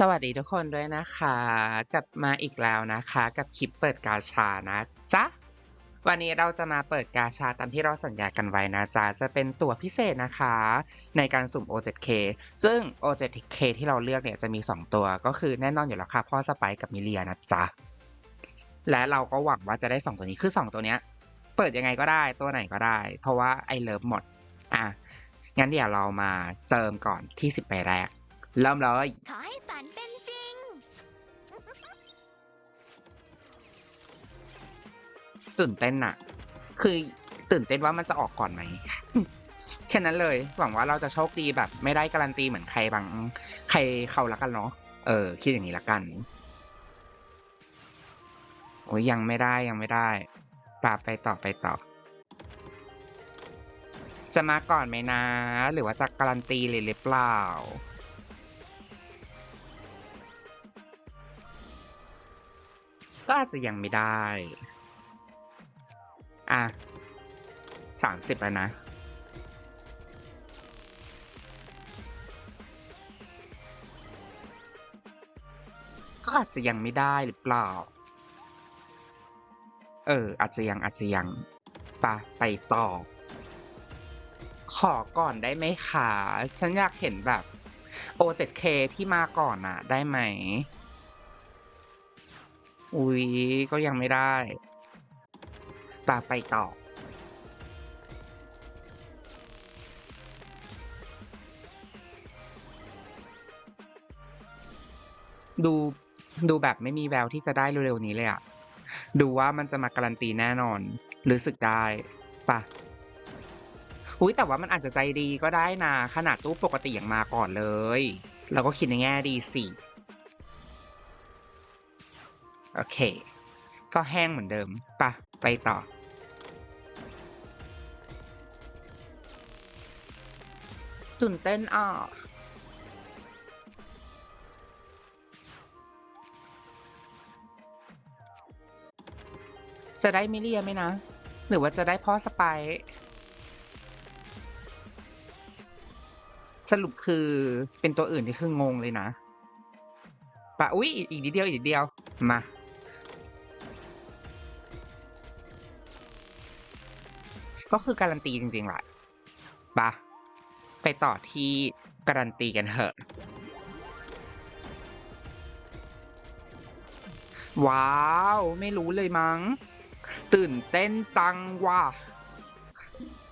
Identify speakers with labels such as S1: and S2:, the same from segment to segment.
S1: สวัสดีทุกคนด้วยนะคะ กลับมาอีกแล้วนะคะ กับคลิปเปิดกาชานะจ๊ะวันนี้เราจะมาเปิดกาชาตามที่เราสัญญากันไว้นะจ๊ะจะเป็นตัวพิเศษนะคะ ในการสุ่ม O7K ซึ่ง O7K ที่เราเลือกเนี่ยจะมี 2 ตัวก็คือแน่นอนอยู่แล้วค่ะพ่อสไปกับมิเลียนะจ๊ะและเราก็หวังว่าจะได้ 2 ตัวนี้คือ 2 ตัวเนี้ย เปิดยังไงก็ได้ตัวไหนก็ได้ เพราะว่าไอเลิฟหมดอะงั้นเดี๋ยวเรามาเจิมก่อนที่10ใบแรก เริ่มเลย
S2: ขอให้ฝันเป็นจริง
S1: ตื่นเต้นอะคือตื่นเต้นว่ามันจะออกก่อนไหม แค่นั้นเลย หวังว่าเราจะโชคดีแบบ ไม่ได้การันตีเหมือนใครบาง ใครเขาละกันเนาะ เออ คิดอย่างนี้ละกัน โอ้ยยังไม่ได้ยังไม่ได้ปาไปต่อไปต่อ จะมาก่อนไหมนะ หรือว่าจะการันตีเลยหรือเปล่า ก็อาจจะยังไม่ได้ อะสามสิบแล้วนะก็อาจจะยังไม่ได้หรือเปล่า เออ อาจจะยังอาจจะยังปะไปต่อ ขอก่อนได้ไหมคะ ฉันอยากเห็นแบบ O7K ที่มาก่อนอะได้ไหม อุ๊ย ก็ยังไม่ได้ปาไปต่อ ดูดูแบบไม่มีแววที่จะได้เร็วๆนี้เลยอะดูว่ามันจะมาการันตีแน่นอน รู้สึกได้ปะอุ้ยแต่ว่ามันอาจจะใจดีก็ได้นะขนาดตู้ปกติอย่างมาก่อนเลย เราก็คิดในแง่ดีสิ โอเค ก็แห้งเหมือนเดิมปะไปต่อ ตื่นเต้นอะจะได้มิเลียไหมนะ หรือว่าจะได้พ่อสไปซ์สรุปคือเป็นตัวอื่นที่คืองงเลยนะปะอุ๊ย อีกนิดเดียว อีกนิดเดียว มา ก็คือการันตีจริงๆแหละปะไปต่อที่การันตีกันเถอะ ว้าว ไม่รู้เลยมั้ง ตื่นเต้นจังว่ะ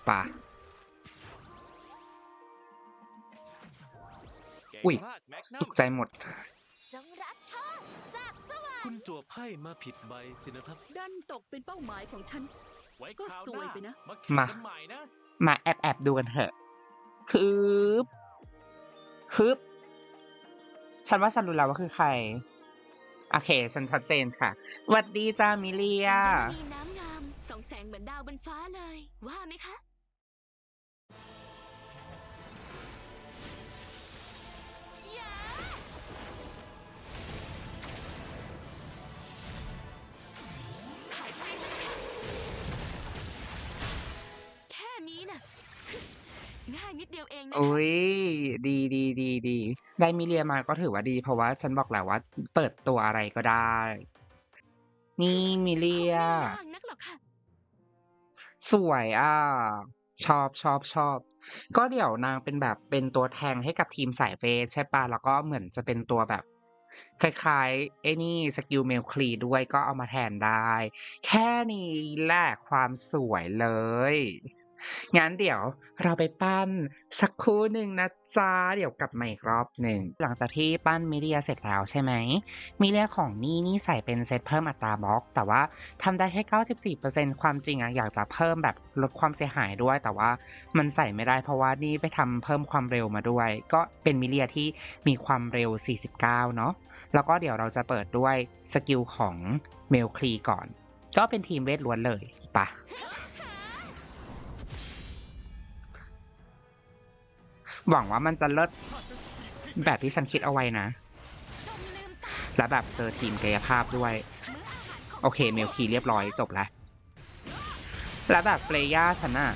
S1: ปะอุ๊ย
S3: มากแม็กนั
S1: ต
S3: ม
S1: กใจหมด
S2: จงรักเธอจากสวรร
S3: คุณ
S2: ค์
S3: จั่วไพ่มาผิดใบสินะครับ
S4: ดันตกเป็นเป้าหมายของฉัน
S3: ไว้
S4: ก็
S3: คราว
S4: ซ
S3: ห
S4: วย
S3: น้า
S4: ไปนะ
S3: มาแข่ง
S1: มา
S3: กันใหม่นะ
S1: มาแอบแอบดูกันเถอะฮึบฮึบฉันว่าฉันรู้แล้วว่าคือใคร โอเค ฉันชัดเจนค่ะหวัดดีจ้ามิเลีย
S2: มีน้ำงามส่องแสงเหมือนดาวบนฟ้าเลย ว่าไหมคะ นิดเดียวเองนะคะ
S1: โอ้ยดีดีดีดีได้มิเลียมาก็ถือว่าดี เพราะว่าฉันบอกแล้วว่า เปิดตัวอะไรก็ได้ นี่มิเลีย
S2: ไม่ยากนักหรอกค่ะ
S1: สวยอะ ชอบชอบชอบ ก็เดี๋ยวนางเป็นแบบเป็นตัวแทงให้กับทีมสายเวทใช่ปะแล้วก็เหมือนจะเป็นตัวแบบ คล้ายๆไอ้นี่สกิลเมลคลีด้วยก็เอามาแทนได้ แค่นี้แหละความสวยเลย งั้นเดี๋ยวเราไปปั้นสักครู่หนึ่งนะจ๊ะเดี๋ยวกลับมาอีกรอบหนึ่งหลังจากที่ปั้นมิเรียเสร็จแล้วใช่ไหมมิเรียของนี่นี่ใส่เป็นเซตเพิ่มอัตราบล็อก แต่ว่าทำได้แค่94%ความจริงอะอยากจะเพิ่มแบบลดความเสียหายด้วย แต่ว่ามันใส่ไม่ได้เพราะว่านี่ไปทำเพิ่มความเร็วมาด้วย ก็เป็นมิเรียที่มีความเร็ว 49 เนาะแล้วก็เดี๋ยวเราจะเปิดด้วยสกิลของเมลคลีก่อน ก็เป็นทีมเวทล้วนเลยปะ หวังว่ามันจะเลิศแบบที่ฉันคิดเอาไว้นะ และแบบเจอทีมกายภาพด้วย โอเคเมลคีเรียบร้อยจบแล้ว แล้วแบบเฟรย่าฉันอะ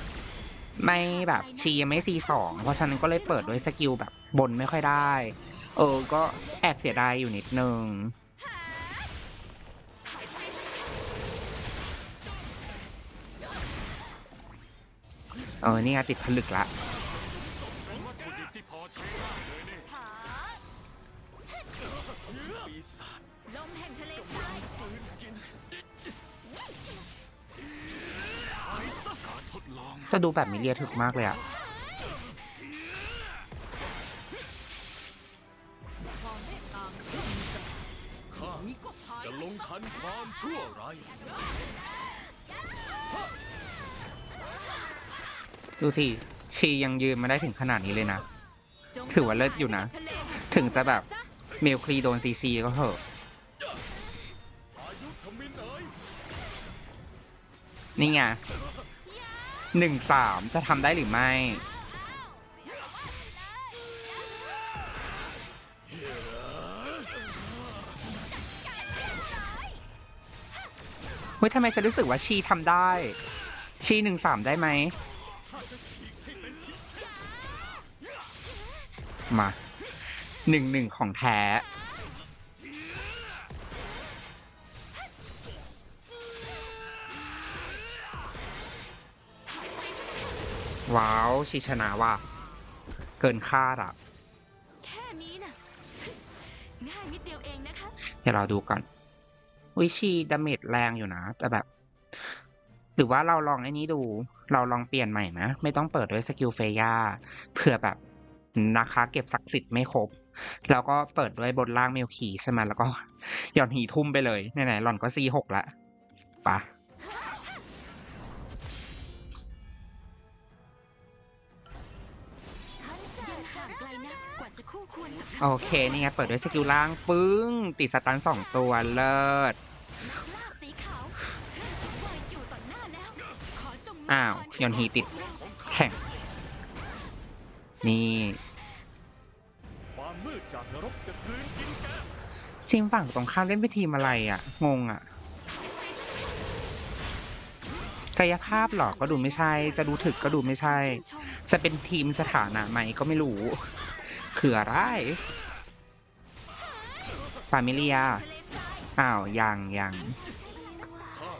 S1: ไม่แบบชียังไม่ซีสองเพราะฉันก็เลยเปิดด้วยสกิลแบบบนไม่ค่อยได้ เออ ก็แอบเสียดายอยู่นิดนึงเออ นี่ไงติดผลึกละ
S3: ดู
S2: แบ
S1: บมิเลียถึกมากเลยอะ
S3: จะลงทันความชั่วร้าย
S1: ดูสิชียังยืนมาได้ถึงขนาดนี้เลยนะ ถือว่าเลิศอยู่นะ ถึงจะแบบเมลคลีโดนซีซีก็เถอะ
S3: นี่
S1: ไง หนึ่งสามจะทำได้หรือไม่ เฮ้ยทำไมฉันรู้สึกว่าชีทำได้ ชีหนึ่งสามได้ไหม มาหนึ่งหนึ่งของแท้ ว้าวชีชนะว่ะเกินคาดอะ
S2: แค่นี้น่ะง่ายนิดเดียวเองนะคะ
S1: เดี๋ยวเราดูก่อนวิชีดาเมจแรงอยู่นะ แต่แบบ หรือว่าเราลองไอ้นี้ดู เราลองเปลี่ยนใหม่ไหมไม่ต้องเปิดด้วยสกิลเฟย่าเผื่อแบบนะคะ เก็บศักดิ์สิทธิ์ไม่ครบ แล้วก็เปิดด้วยบนล่างเมลคีใช่ไหมแล้วก็หย่อนหีทุ่มไปเลยไหนๆหล่อนก็ซีหกละปะ
S2: จะคู่ควรกับ
S1: โอเคนี่ไงเปิดด้วยสกิลล่างปึ้ง ติดสตันสองตัวเลิศ
S2: นักล่าสีขาวเครื่องสังเวยอยู่ต่อหน้าแล้ว ขอจง
S1: อ้าว
S2: มังกร
S1: ยอนฮีติด แข่ง นี่
S3: ความมืดจากนรกจะกลืนกินแก
S1: ทีมฝั่งตรงข้ามเล่นเป็นทีมอะไรอะ งงอะกายภาพเหรอก็ดูไม่ใช่ จะดูถึกก็ดูไม่ใช่
S2: ชื่นชม
S1: จะเป็นทีมสถานะไหมก็ไม่รู้ คืออะไรฟามิเลีย
S2: ทะเลทราย
S1: อ้าวยังยัง
S3: ข้า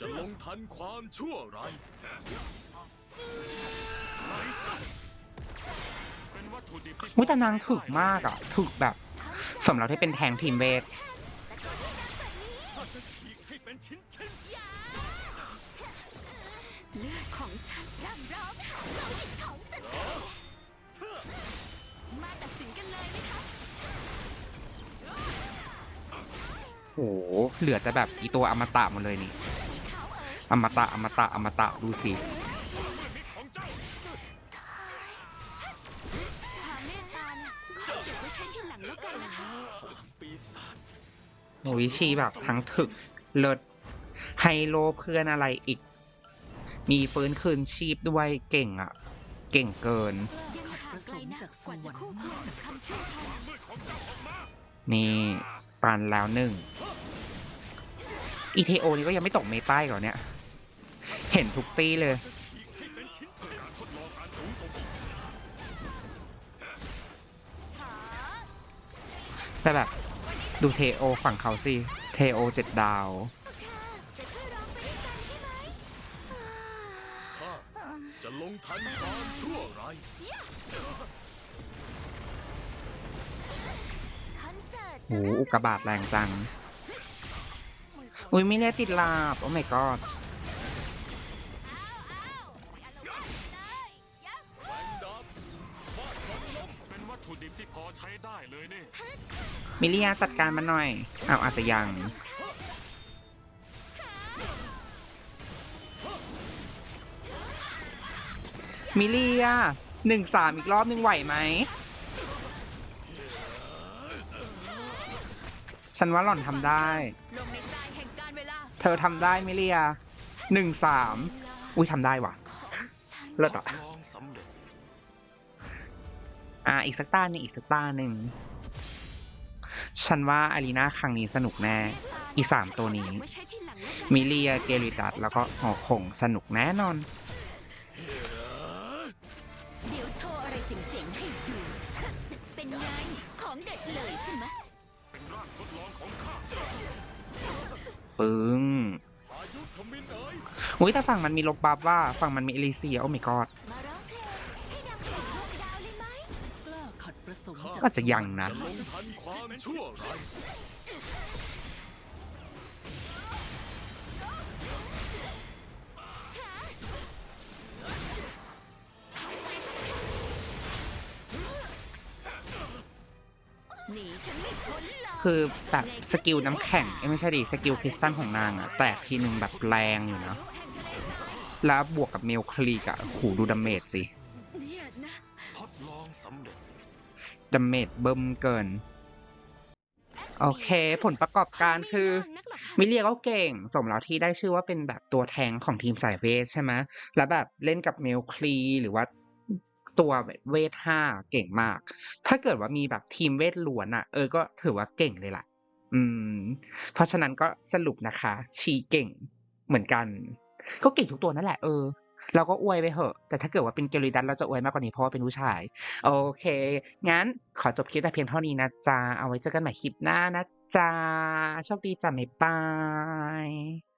S3: จะลงทันความชั่วร้ายไร้สักเป็นวัตถุดิบที่
S1: มุยแต่นางถึกมากอะถึกแบบสมแล้วที่เป็นแทงทีมเวท
S3: ข้าจะฉีกให้เป็นชิ้นชิ้น
S2: เลือดของฉันร่ำร้อง โห เห
S1: ลือแต่แบบอีตัวอมตะหมดเลยนี่
S2: อ
S1: มตะอมตะอมตะดูสิ
S3: ขอ
S2: วามเมตตาเนี่ยขอเก็บไว้ใช้ทีหลังแล้วกันนะคะ
S3: ปีศาจ
S1: โอ้ยชีแบบทั้งถึก เลิศไฮโลเพื่อนอะไรอีก มีฟื้นคืนชีพด้วยเก่งอะ เก่งเกิน
S2: ยังห่ ตันชม
S1: นี่ปันแล้วหนึ่งอีเทโอนี่ก็ยังไม่ตกเมตาอีกเหรอเนี่ย เห็นทุกตีเลย แต่แบบ ดูเทโอฝั่งเขาสิ เทโอเจ็ดดาว
S2: จะช่วยร้องไปด้วยกันใช่ไหม
S3: ข้าจะลงทันความชั่วร้าย
S1: โหอุกกาบาตแรงจัง อุ้ยไม่ได้ติดลาบ โอ้ my god
S3: แรงดับฟาดคนล้มเป็นวัตถุดิบที่พอใช้ได้เลยนี่
S1: มิลิยาจัดการมันหน่อยอ้าวอาจจะยังมิลิยาหนึ่งสามอีกรอบหนึ่งไหวไหม ฉันว่าหล่อนทำได้
S2: ลงในทรายแห่งการเวลา
S1: เธอทำได้มิลิยาหนึ่งสามอุ้ยทำได้ว่ะ
S2: ฉัน
S1: เลิศอะ
S3: ลองสำเร็จ
S1: อ่า อีกสักตาหนึ่งอีกสักตาหนึ่ง ฉันว่าอารีนาครั้งนี้สนุกแน่ อีสามตัวนี้
S2: ไว้ใช้ทีหลังแล้วกัน
S1: มิเลีย เกลิดัสแล้วก็หอคงสนุกแน่นอน
S2: ปึ้งอา
S3: ยุทมินเอ๋ย
S1: อุ้ยแต่ฝั่งมันมีลบบัฟว่าฝั่งมันมีเอลิเซียโอ้ my god
S2: มาร้องเพลงให้ดังถึงดวงดาวเลยไหม
S4: กล้าขัดประสงค์
S3: ข้า
S4: จาก
S1: ก็จะยังนะ
S3: ความชั่วร้าย
S2: หนีฉันไม่พ้นหรอก
S1: คือแบบสกิลน้ำแข็งเอ้ยไม่ใช่ดิสกิลคริสตัลของนางอะแตกทีหนึ่งแบบแรงอยู่นะ แล้วบวกกับเมลคลีกอะโหูดูดาเมจสิ
S4: เนี่ยนะ
S3: ทดลองสำเร็จ
S1: ดาเมจเบิ่มเกิน โอเคผลประกอบการคือ
S2: ไม่ยากนักหรอกค่ะ
S1: มิเลียก็เก่ง สมแล้วที่ได้ชื่อว่าเป็นแบบตัวแทงของทีมสายเวทใช่ไหมแล้วแบบเล่นกับเมลคลีหรือว่า ตัวเวทห้าเก่งมาก ถ้าเกิดว่ามีแบบทีมเวทล้วนอะเออก็ถือว่าเก่งเลยล่ะ อืม เพราะฉะนั้นก็สรุปนะคะ ชีเก่งเหมือนกัน ก็เก่งทุกตัวนั่นแหละเออเราก็อวยไปเหอะ แต่ถ้าเกิดว่าเป็นเกลิดันเราจะอวยมากกว่านี้เพราะว่าเป็นผู้ชาย โอเค งั้นขอจบคลิปแต่เพียงเท่านี้นะจ๊ะ เอาไว้เจอกันใหม่คลิปหน้านะจ๊ะ โชคดีจ้ะบ๊ายบาย